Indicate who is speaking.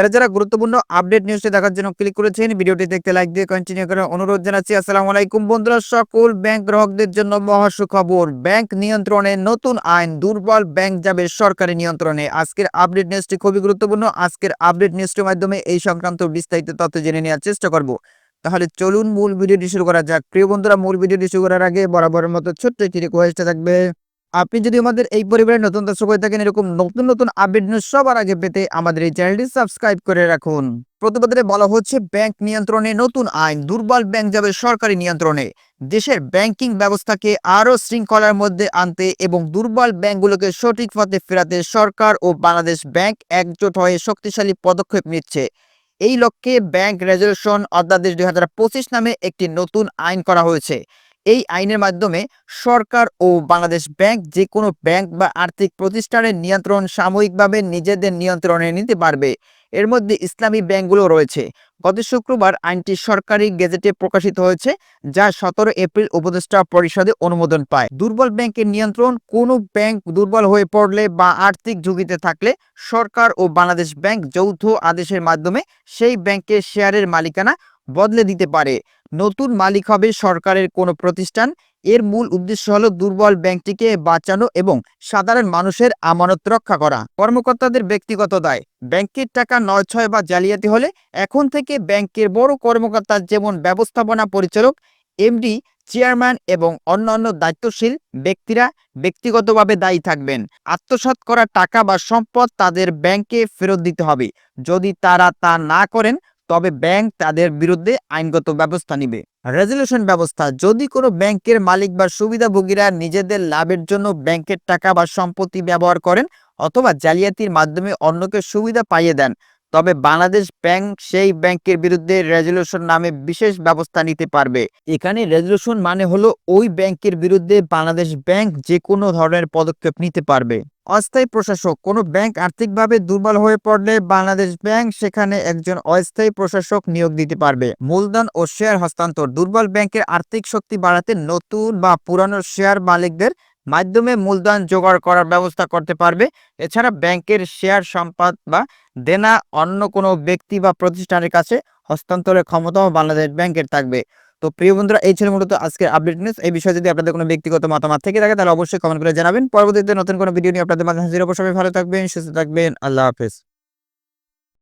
Speaker 1: যারা যারা গুরুত্বপূর্ণ আপডেট নিউজটি দেখার জন্য ক্লিক করেছেন, ভিডিওটি দেখতে লাইক দিয়ে কন্টিনিউ করার অনুরোধ জানাচ্ছি। আসসালামু আলাইকুম বন্ধুরা, সকল ব্যাংক গ্রাহকদের জন্য মহা সুখবর ব্যাংক নিয়ন্ত্রণে নতুন আইন, দুর্বল ব্যাংক যাবে সরকারি নিয়ন্ত্রণে। আজকের আপডেট নিউজটি খুবই গুরুত্বপূর্ণ। আজকের আপডেট নিউজটির মাধ্যমে এই সংক্রান্ত বিস্তারিত তথ্য জেনে নেওয়ার চেষ্টা করব। তাহলে চলুন মূল ভিডিওটি শুরু করা যাক। প্রিয় বন্ধুরা, মূল ভিডিওটি শুরু করার আগে বরাবরের মতো ছোট্ট একটি রিকোয়েস্ট থাকবে। আপনি যদি আমাদের এই পরিবারের নতুন দর্শক হয়ে থাকেন, এরকম নতুন নতুন আপডেট নিউজ সবার আগে পেতে আমাদের এই চ্যানেলটি সাবস্ক্রাইব করে রাখুন। প্রতিবেদনে বলা হচ্ছে ব্যাংক নিয়ন্ত্রণে নতুন আইন, দুর্বল ব্যাংক যাবে সরকারি নিয়ন্ত্রণে। দেশের ব্যাংকিং ব্যবস্থাকে আরও শৃঙ্খলার মধ্যে আনতে এবং দুর্বল ব্যাংকগুলোকে সঠিক পথে ফেরাতে সরকার ও বাংলাদেশ ব্যাংক একজোট হয়ে শক্তিশালী পদক্ষেপ নিচ্ছে। এই লক্ষ্যে ব্যাংক রেজলিউশন অধ্যাদেশ দুই হাজার পঁচিশ নামে একটি নতুন আইন করা হয়েছে। এই আইনের মাধ্যমে সরকার ও বাংলাদেশ ব্যাংক যে কোনো ব্যাংক বা আর্থিক প্রতিষ্ঠানের নিয়ন্ত্রণ সাময়িকভাবে নিজেদের নিয়ন্ত্রণে নিতে পারবে। এর মধ্যে ইসলামী ব্যাংকগুলো রয়েছে। গত শুক্রবার আইনটি সরকারি গেজেটে প্রকাশিত হয়েছে, যা সতেরো এপ্রিল উপদেষ্টা পরিষদে অনুমোদন পায়। দুর্বল ব্যাংকের নিয়ন্ত্রণ কোনো ব্যাংক দুর্বল হয়ে পড়লে বা আর্থিক ঝুঁকিতে থাকলে সরকার ও বাংলাদেশ ব্যাংক যৌথ আদেশের মাধ্যমে সেই ব্যাংকের শেয়ারের মালিকানা বদলে দিতে পারে। নতুন মালিক হবে সরকারের কোনো প্রতিষ্ঠান। এর মূল উদ্দেশ্য হলো দুর্বল ব্যাংকটিকে বাঁচানো এবং সাধারণ মানুষের আমানত রক্ষা করা। কর্মকর্তাদের ব্যক্তিগত দায়। ব্যাংকের টাকা নয় ছয় বা জালিয়াতি হলে এখন থেকে ব্যাংকের বড় কর্মকর্তা যেমন ব্যবস্থাপনা পরিচালক, এমডি, চেয়ারম্যান এবং অন্যান্য দায়িত্বশীল ব্যক্তিরা ব্যক্তিগতভাবে দায়ী থাকবেন। আত্মসাৎ করা টাকা বা সম্পদ তাদের ব্যাংকে ফেরত দিতে হবে। যদি তারা তা না করেন তবে ব্যাংক তাদের বিরুদ্ধে আইনগত ব্যবস্থা নিবে। রেজলিউশন ব্যবস্থা, যদি কোনো ব্যাংকের মালিক বা সুবিধাভোগীরা নিজেদের লাভের জন্য ব্যাংকের টাকা বা সম্পত্তি ব্যবহার করেন অথবা জালিয়াতির মাধ্যমে অন্যকে সুবিধা পাইয়ে দেন তবে বাংলাদেশ ব্যাংক সেই ব্যাংকের বিরুদ্ধে রেজলিউশন নামে বিশেষ ব্যবস্থা নিতে পারবে। এখানে রেজলিউশন মানে হলো ওই ব্যাংকের বিরুদ্ধে বাংলাদেশ ব্যাংক যে কোনো ধরনের পদক্ষেপ নিতে পারবে। অস্থায়ী প্রশাসক, কোনো ব্যাংক আর্থিকভাবে দুর্বল হয়ে পড়লে বাংলাদেশ ব্যাংক সেখানে একজন অস্থায়ী প্রশাসক নিয়োগ দিতে পারবে। মূলধন ও শেয়ার হস্তান্তর, দুর্বল ব্যাংকের আর্থিক শক্তি বাড়াতে নতুন বা পুরানো শেয়ার মালিকদের মাধ্যমে মূলধন জোগাড় করার ব্যবস্থা করতে পারবে। এছাড়া ব্যাংকের শেয়ার সম্পদ বা দেনা অন্য কোনো ব্যক্তি বা প্রতিষ্ঠানের কাছে হস্তান্তরের ক্ষমতাও বাংলাদেশ ব্যাংকের থাকবে। তো প্রিয় বন্ধুরা, এই ছিল মূলত আজকের আপডেট নিউজ এই বিষয়ে যদি আপনাদের কোনো ব্যক্তিগত মতামত থেকে থাকে, তাহলে অবশ্যই কমেন্ট করে জানাবেন। পরবর্তীতে নতুন কোনো ভিডিও নিয়ে আপনাদের মাঝে হাজির অবশ্যই ভালো থাকবেন, সুস্থ থাকবেন। আল্লাহ হাফেজ।